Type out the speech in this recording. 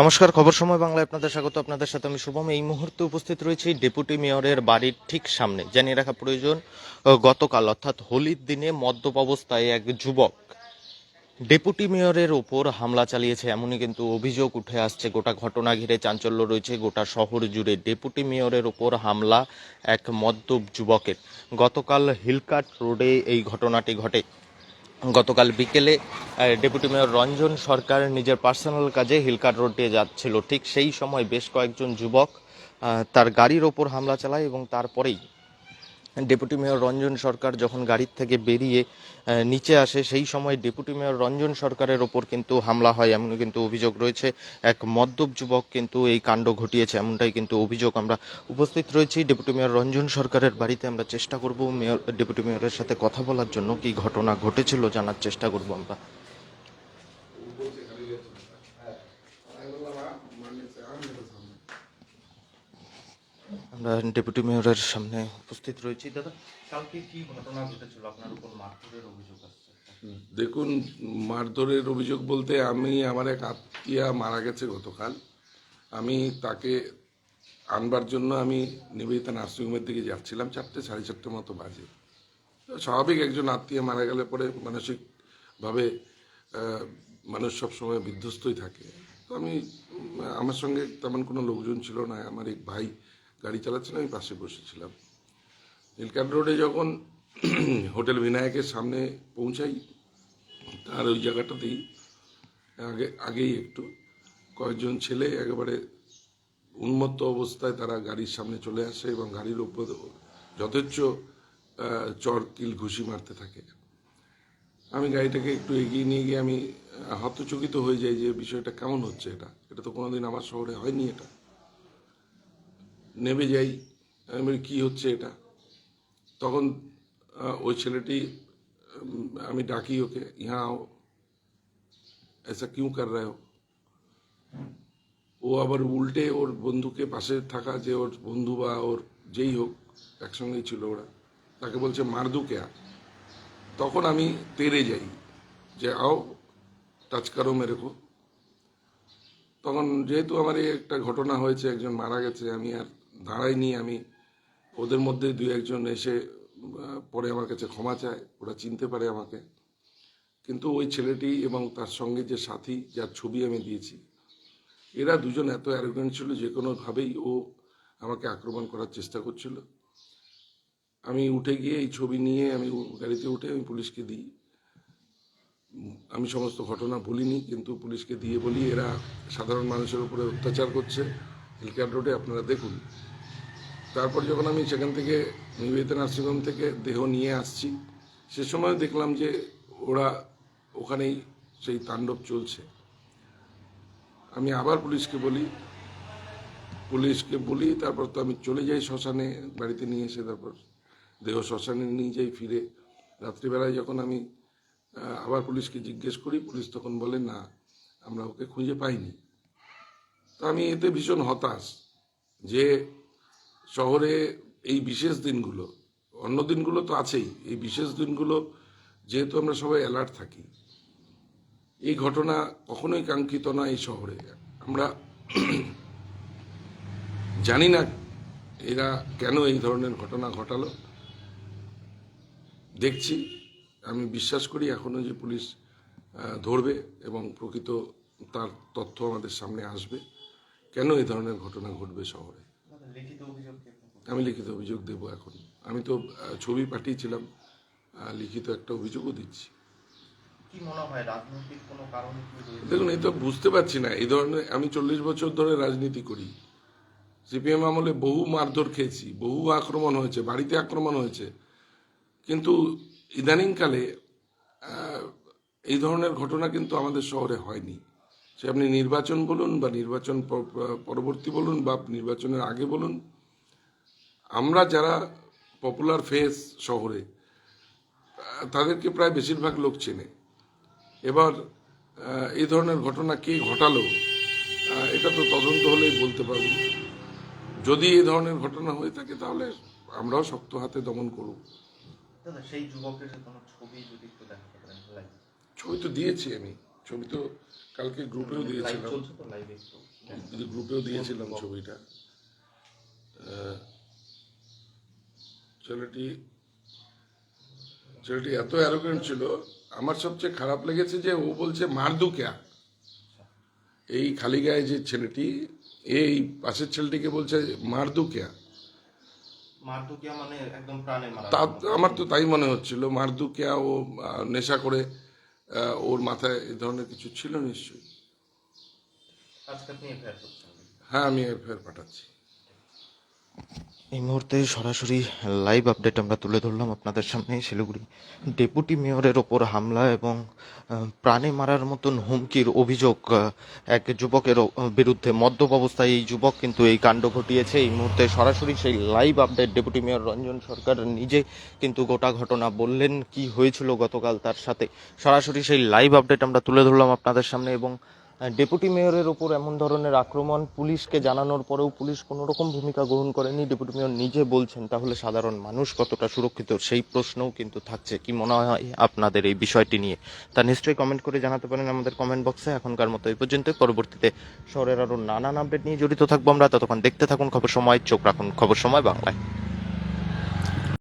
নমস্কার, খবর সময় বাংলায় আপনাদের স্বাগত। আপনাদের সাথে আমি শুভম। এই মুহূর্তে উপস্থিত রয়েছি ডেপুটি মেয়রের বাড়ির ঠিক সামনে। জানিয়ে রাখা প্রয়োজন গতকাল অর্থাৎ হোলির দিনে মদ্যপ অবস্থায় এক যুবক ডেপুটি মেয়রের ওপর হামলা চালিয়েছে। এমনই কিন্তু অভিযোগ উঠে আসছে। গোটা ঘটনা ঘিরে চাঞ্চল্য রয়েছে। গোটা শহর জুড়ে ডেপুটি মেয়রের ওপর হামলা এক মদ্যপ যুবকের। গতকাল হিলকাট রোডে এই ঘটনাটি ঘটে। গতকাল বিকেলে ডেপুটি মেয়র রঞ্জন সরকার নিজের পার্সোনাল কাজে হিলকাট রোড দিয়ে যাচ্ছিল। ঠিক সেই সময় বেশ কয়েকজন যুবক তার গাড়ির ওপর হামলা চালায় এবং তারপরেই ডেপুটি মেয়র রঞ্জন সরকার যখন গাড়ির থেকে বেরিয়ে নিচে আসে, সেই সময় ডেপুটি মেয়র রঞ্জন সরকারের ওপর কিন্তু হামলা হয়, এমন কিন্তু অভিযোগ রয়েছে। এক মদ্যপ যুবক কিন্তু এই কাণ্ড ঘটিয়েছে, এমনটাই কিন্তু অভিযোগ আমরা উপস্থিত রয়েছি। ডেপুটি মেয়র রঞ্জন সরকারের বাড়িতে আমরা চেষ্টা করব মেয়র, ডেপুটি মেয়রের সাথে কথা বলার জন্য কি ঘটনা ঘটেছিল জানার চেষ্টা করব আমরা। আমরা ডেপুটি মেয়রের সামনে উপস্থিত রয়েছি। দাদা, কালকে কি ঘটনা ঘটেছিল? আপনার উপর মারধরের অভিযোগ আসছে। দেখুন, মারধরের অভিযোগ বলতে আমি, আমার এক আত্মীয়া মারা গেছে গতকাল। আমি তাকে আনবার জন্য আমি নিবেদিতা নার্সিংহোমের দিকে যাচ্ছিলাম, চারটে, সাড়ে চারটে মতো বাজে। স্বাভাবিক একজন আত্মীয় মারা গেলে পরে মানসিকভাবে মানুষ সবসময় বিধ্বস্তই থাকে। তো আমি আমার সঙ্গে তেমন কোনো লোকজন ছিল না। আমার এক ভাই গাড়ি চালাচ্ছিলাম, আমি পাশে বসেছিলাম। নীলকান্ত রোডে যখন হোটেল বিনায়কের সামনে পৌঁছাই, তার ওই জায়গাটাতেই, আগে, আগেই একটু কয়েকজন ছেলে একেবারে উন্মত্ত অবস্থায় তারা গাড়ির সামনে চলে আসে এবং গাড়ির উপর যথেচ্ছ চর কিল ঘুষি মারতে থাকে। আমি গাড়িটাকে একটু এগিয়ে নিয়ে গিয়ে আমি হতচকিত হয়ে যাই যে বিষয়টা কেমন হচ্ছে এটা। এটা তো কোনোদিন আমার শহরে হয়নি এটা। নেমে যাই আমি বলি, কি হচ্ছে এটা তখন আহ, ওই ছেলেটি উম, আমি ডাকি ওকে ইহা আও ऐसा क्यों कर रहे हो ও আবার উল্টে ওর বন্ধুকে পাশে থাকা যে ওর বন্ধু বা ওর যেই হোক একসঙ্গেই ছিল ওরা তাকে বলছে মারদু কেয়া তখন আমি তেরে যাই যে আও টাচ করো মেরে কো তখন যেহেতু আমার এই একটা ঘটনা হয়েছে একজন মারা গেছে আমি আর দাঁড়াইনি, আমি ওদের মধ্যে দুই একজন এসে পরে আমার কাছে ক্ষমা চায়, ওরা চিনতে পারে আমাকে। কিন্তু ওই ছেলেটি এবং তার সঙ্গে যে সাথী, যার ছবি আমি দিয়েছি, এরা দুজন এত অ্যারোগেন্ট ছিল যে কোনোভাবেই ও আমাকে আক্রমণ করার চেষ্টা করছিল। আমি উঠে গিয়ে এই ছবি নিয়ে আমি গাড়িতে উঠে আমি পুলিশকে দিই। আমি সমস্ত ঘটনা বলিনি কিন্তু পুলিশকে দিয়ে বলি, এরা সাধারণ মানুষের উপরে অত্যাচার করছে। হিলকার রোডে আপনারা দেখুন। তারপর যখন আমি সেখান থেকে নিবেদিতা নার্সিংহোম থেকে দেহ নিয়ে আসছি, সে সময় দেখলাম যে ওরা ওখানেই সেই তাণ্ডব চলছে। আমি আবার পুলিশকে বলি পুলিশকে বলি, তারপর তো আমি চলে যাই শ্মশানে, বাড়িতে নিয়ে এসে তারপর দেহ শ্মশানে নিয়ে যাই ফিরে। রাত্রিবেলায় যখন আমি আবার পুলিশকে জিজ্ঞেস করি, পুলিশ তখন বলে, না, আমরা ওকে খুঁজে পাইনি। আমি এতে ভীষণ হতাশ যে শহরে এই বিশেষ দিনগুলো, অন্য দিনগুলো তো আছেই, এই বিশেষ দিনগুলো যেহেতু আমরা সবাই অ্যালার্ট থাকি, এই ঘটনা কখনোই কাঙ্ক্ষিত না এই শহরে। আমরা জানি না এরা কেন এই ধরনের ঘটনা ঘটালো। দেখছি, আমি বিশ্বাস করি এখনও যে পুলিশ ধরবে এবং প্রকৃত তার তথ্য আমাদের সামনে আসবে। কেন এই ধরনের ঘটনা ঘটবে শহরে? আমি লিখিত অভিযোগ দেব এখন। আমি তো ছবি পাঠিয়েছিলাম লিখিত একটা অভিযোগও দিচ্ছি। দেখুন এই তো বুঝতে পারছি না। এই ধরনের আমি চল্লিশ বছর ধরে রাজনীতি করি। সিপিএম আমলে বহু মারধর খেয়েছি বহু আক্রমণ হয়েছে বাড়িতে আক্রমণ হয়েছে। কিন্তু ইদানিংকালে এই ধরনের ঘটনা কিন্তু আমাদের শহরে হয়নি। সে আপনি নির্বাচন বলুন বা নির্বাচন পরবর্তী বলুন বা নির্বাচনের আগে বলুন আমরা যারা পপুলার ফেস শহরে তাদেরকে প্রায় বেশিরভাগ লোক চেনে। এবার এই ধরনের ঘটনা কে ঘটালো এটা তো তদন্ত হলেই বলতে পারব। যদি এই ধরনের ঘটনা হয়ে থাকে তাহলে আমরাও শক্ত হাতে দমন করব। সেই যুবকের ছবি যদি। ছবি তো দিয়েছি আমি। ছবি তো কালকে গ্রুপেও দিয়েছিলাম। যে গ্রুপেও দিয়েছিলাম ছবিটা। ছেলেটি ছেলেটি এত অ্যারোগেন্ট ছিল। আমার সবচেয়ে খারাপ লেগেছে যে ও বলছে মারদু ক্যা? এই খালি গায়ে যে ছেলেটি এই পাশের ছেলেটিকে বলছে মারদু ক্যা? মানে আমার তো তাই মনে হচ্ছিল মারদু ক্যা ও নেশা করে ওর মাথায় এ ধরনের কিছু ছিল নিশ্চয়ই? হ্যাঁ আমি এফআইআর পাঠাচ্ছি। এই মুহূর্তে সরাসরি লাইভ আপডেট আমরা তুলে ধরলাম আপনাদের সামনে শিলিগুড়ি। ডেপুটি মেয়রের ওপর হামলা এবং প্রাণে মারার মতন হুমকির অভিযোগ এক যুবকের বিরুদ্ধে মদ্যপ অবস্থায় এই যুবক কিন্তু এই কাণ্ড ঘটিয়েছে। এই মুহূর্তে সরাসরি সেই live update deputy mayor Ranjan Sarkar নিজে কিন্তু গোটা ঘটনা বললেন, কি হয়েছিল গতকাল তার সাথে। সরাসরি সেই লাইভ আপডেট আমরা তুলে ধরলাম আপনাদের সামনে এবং ডেপুটি মেয়রের ওপর এমন ধরনের আক্রমণ পুলিশকে জানানোর পরেও পুলিশ কোনো রকম ভূমিকা গ্রহণ করেনি। ডেপুটি মেয়র নিজে বলছেন, তাহলে সাধারণ মানুষ কতটা সুরক্ষিত? সেই প্রশ্নও কিন্তু থাকছে। কি মনে হয় আপনাদের এই বিষয়টি নিয়ে? তা নিশ্চয়ই কমেন্ট করে জানাতে পারেন আমাদের কমেন্ট বক্সে এখনকার মতো এই পর্যন্ত। পরবর্তীতে শহরের আরও নানান আপডেট নিয়ে জড়িত থাকব আমরা। ততক্ষণ দেখতে থাকুন খবর সময়, চোখ রাখুন খবর সময় বাংলায়।